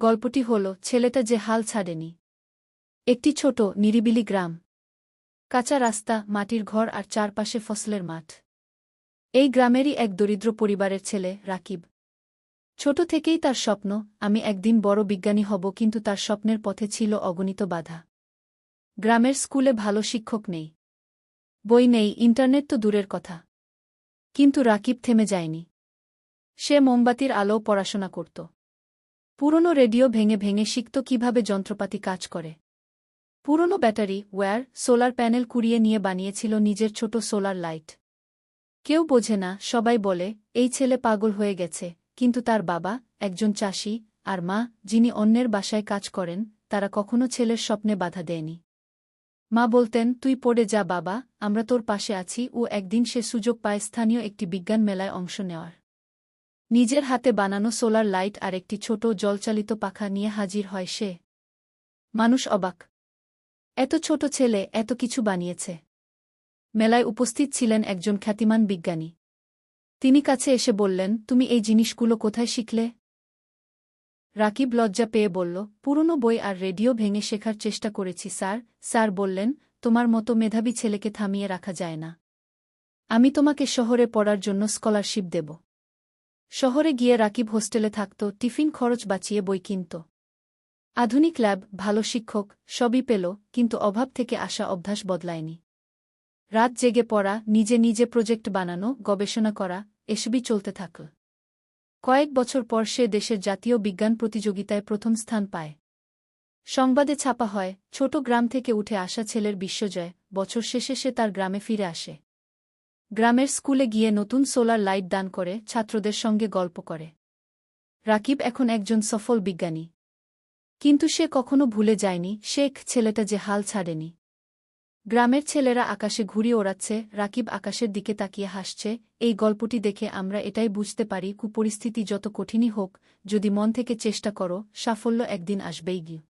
গল্পটি হল, ছেলেটা যে হাল ছাড়েনি। একটি ছোট, নিরিবিলি গ্রাম। কাঁচা রাস্তা, মাটির ঘর আর চারপাশে ফসলের মাঠ। এই গ্রামেরই এক দরিদ্র পরিবারের ছেলে, রাকিব। ছোট থেকেই তার স্বপ্ন, আমি একদিন বড় বিজ্ঞানী হব কিন্তু তার স্বপ্নের পথে ছিল অগণিত বাধা। গ্রামের স্কুলে ভালো শিক্ষক নেই। বই নেই, ইন্টারনেট তো দূরের কথা। কিন্তু রাকিব থেমে যায়নি। সে মোমবাতির আলো পড়াশোনা করত। পুরনো রেডিও ভেঙে ভেঙে শিখত কীভাবে যন্ত্রপাতি কাজ করে। পুরনো ব্যাটারি, ওয়্যার, সোলার প্যানেল কুড়িয়ে নিয়ে বানিয়েছিল নিজের ছোট সোলার লাইট। কেউ বোঝে না, সবাই বলে, এই ছেলে পাগল হয়ে গেছে। কিন্তু তার বাবা, একজন চাষি, আর মা, যিনি অন্যের বাসায় কাজ করেন, তারা কখনো ছেলের স্বপ্নে বাধা দেয়নি। মা বলতেন, তুই পড়ে যা বাবা, আমরা তোর পাশে আছি, ও একদিন সে সুযোগ পায় স্থানীয় একটি বিজ্ঞান মেলায় অংশ নেওয়ার। নিজের হাতে বানানো সোলার লাইট আর একটি ছোট জলচালিত পাখা নিয়ে হাজির হয় সে। মানুষ অবাক। এত ছোট ছেলে এত কিছু বানিয়েছে। মেলায় উপস্থিত ছিলেন একজন খ্যাতিমান বিজ্ঞানী। তিনি কাছে এসে বললেন, তুমি এই জিনিসগুলো কোথায় শিখলে? রাকিব লজ্জা পেয়ে বলল, পুরনো বই আর রেডিও ভেঙে শেখার চেষ্টা করেছি, স্যার। স্যার বললেন, তোমার মতো মেধাবী ছেলেকে থামিয়ে রাখা যায় না। আমি তোমাকে শহরে পড়ার জন্য স্কলারশিপ দেব। শহরে গিয়ে রাকিব হোস্টেলে থাকত, টিফিন খরচ বাঁচিয়ে বই কিনত। আধুনিক ল্যাব, ভালো শিক্ষক, সবই পেল, কিন্তু অভাব থেকে আসা অভ্যাস বদলায়নি। রাত জেগে পড়া, নিজে নিজে প্রজেক্ট বানানো, গবেষণা করা, এসবই চলতে থাকল কয়েক বছর পর সে দেশের জাতীয় বিজ্ঞান প্রতিযোগিতায় প্রথম স্থান পায়। সংবাদে ছাপা হয়, ছোট গ্রাম থেকে উঠে আসা ছেলের বিশ্বজয়, বছর শেষে সে তার গ্রামে ফিরে আসে। গ্রামের স্কুলে গিয়ে নতুন সোলার লাইট দান করে ছাত্রদের সঙ্গে গল্প করে। রাকিব এখন একজন সফল বিজ্ঞানী। কিন্তু সে কখনো ভুলে যায়নি শেখ ছেলেটা যে হাল ছাড়েনি। গ্রামের ছেলেরা আকাশে ঘুড়ি ওড়াচ্ছে, রাকিব আকাশের দিকে তাকিয়ে হাসছে, এই গল্পটি দেখে আমরা এটাই বুঝতে পারি, কুপরিস্থিতি যত কঠিনই হোক, যদি মন থেকে চেষ্টা করো, সাফল্য একদিন আসবেই গিয়ে।